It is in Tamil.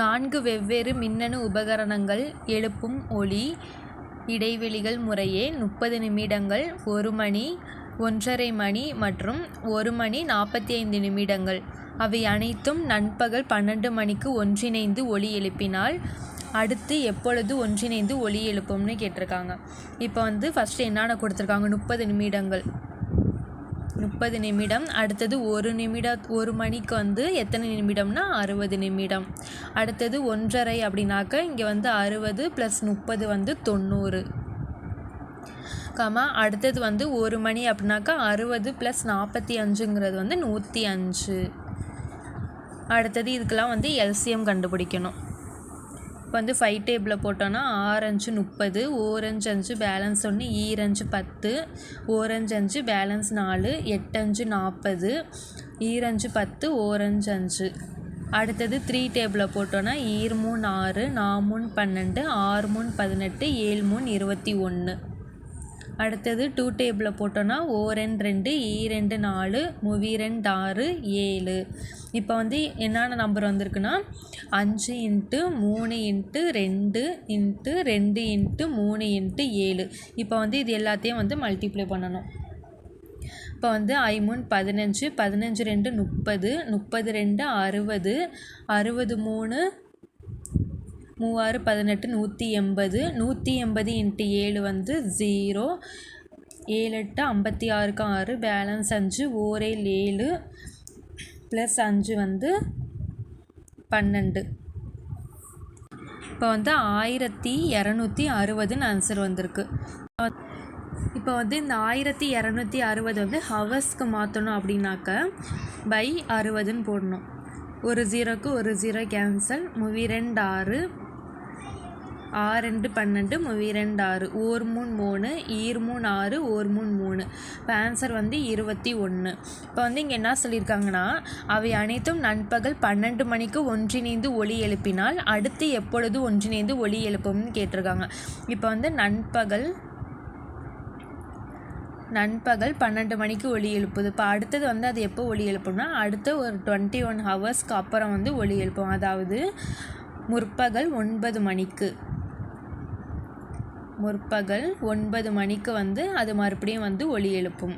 நான்கு வெவ்வேறு மின்னணு உபகரணங்கள் எழுப்பும் ஒலி இடைவெளிகள் முறையே முப்பது நிமிடங்கள் ஒரு மணி ஒன்றரை மணி மற்றும் ஒரு மணி நாற்பத்தி ஐந்து நிமிடங்கள். அவை அனைத்தும் நண்பகல் பன்னெண்டு மணிக்கு ஒன்றிணைந்து ஒலி எழுப்பினால் அடுத்து எப்பொழுது ஒன்றிணைந்து ஒலி எழுப்பும்னு கேட்டிருக்காங்க. இப்போ வந்து ஃபஸ்ட்டு என்னென்ன கொடுத்துருக்காங்க? முப்பது நிமிடங்கள். முப்பது நிமிடம் அடுத்தது ஒரு நிமிட ஒரு மணிக்கு வந்து எத்தனை நிமிடம்னா அறுபது நிமிடம். அடுத்தது ஒன்றரை அப்படின்னாக்க இங்கே வந்து அறுபது ப்ளஸ் முப்பது வந்து தொண்ணூறு. கமா அடுத்தது வந்து ஒரு மணி அப்படின்னாக்கா அறுபது ப்ளஸ் நாற்பத்தி அஞ்சுங்கிறது வந்து நூற்றி அஞ்சு. அடுத்தது இதுக்கெல்லாம் வந்து எல்சிஎம் கண்டுபிடிக்கணும். வந்து ஃபைவ் டேபிளில் போட்டோன்னா ஆரஞ்சு முப்பது ஓரஞ்சு அஞ்சு பேலன்ஸ் ஒன்று ஈரஞ்சு பத்து ஓரஞ்சு அஞ்சு பேலன்ஸ் நாலு எட்டஞ்சு நாற்பது ஈரஞ்சு பத்து ஓரஞ்சு அஞ்சு அடுத்தது த்ரீ டேபிளில் போட்டோன்னா ஈர் மூணு ஆறு நா மூணு பன்னெண்டு ஆறு மூணு பதினெட்டு ஏழு மூணு இருபத்தி ஒன்று அடுத்தது டூ டேபிளில் போட்டோன்னா ஓ ரெண்டு ரெண்டு ஈ ரெண்டு நாலு முவி ரெண்டு ஆறு ஏழு. இப்போ வந்து என்னென்ன நம்பர் வந்திருக்குன்னா அஞ்சு இன்ட்டு மூணு இன்ட்டு ரெண்டு இன்ட்டு ரெண்டு இன்ட்டு மூணு இன்ட்டு ஏழு. இப்போ வந்து இது எல்லாத்தையும் வந்து மல்டிப்ளை பண்ணணும். இப்போ வந்து ஐமூன் பதினஞ்சு பதினஞ்சு ரெண்டு முப்பது முப்பது ரெண்டு அறுபது அறுபது மூணு மூவாறு பதினெட்டு நூற்றி எண்பது நூற்றி எண்பது இன்ட்டு ஏழு வந்து ஜீரோ ஏழு எட்டு ஐம்பத்தி ஆறுக்கு ஆறு பேலன்ஸ் அஞ்சு ஓரே ஏழு ப்ளஸ் அஞ்சு வந்து பன்னெண்டு. இப்போ வந்து ஆயிரத்தி இரநூத்தி அறுபதுன்னு ஆன்சர் வந்திருக்கு. இப்போ வந்து இந்த ஆயிரத்தி இரநூத்தி அறுபது வந்து ஹவர்ஸ்க்கு மாற்றணும் அப்படின்னாக்க பை அறுபதுன்னு போடணும். ஒரு ஜீரோக்கு ஒரு ஜீரோ கேன்சல் மூவி ரெண்டு ஆறு ஆறு ரெண்டு பன்னெண்டு மூவி ரெண்டு ஆறு. ஓர் மூணு மூணு ஈர் மூணு ஆறு ஓர் மூணு மூணு. இப்போ ஆன்சர் வந்து இருபத்தி ஒன்று இப்போ வந்து இங்கே என்ன சொல்லியிருக்காங்கன்னா அவை அனைத்தும் நண்பகல் பன்னெண்டு மணிக்கு ஒன்றிணைந்து ஒலி எழுப்பினால் அடுத்து எப்பொழுது ஒன்றிணைந்து ஒளி எழுப்பும்னு கேட்டிருக்காங்க. இப்போ வந்து நண்பகல் நண்பகல் பன்னெண்டு மணிக்கு ஒலி எழுப்புது. இப்போ அடுத்தது வந்து அது எப்போ ஒளி எழுப்பும்னா அடுத்த ஒரு டுவெண்ட்டி ஒன் ஹவர்ஸ்க்கு அப்புறம் வந்து ஒலி எழுப்பும். அதாவது முற்பகல் ஒன்பது மணிக்கு. முற்பகல் ஒன்பது மணிக்கு வந்து அது மறுபடியும் வந்து ஒலி எழுப்பும்.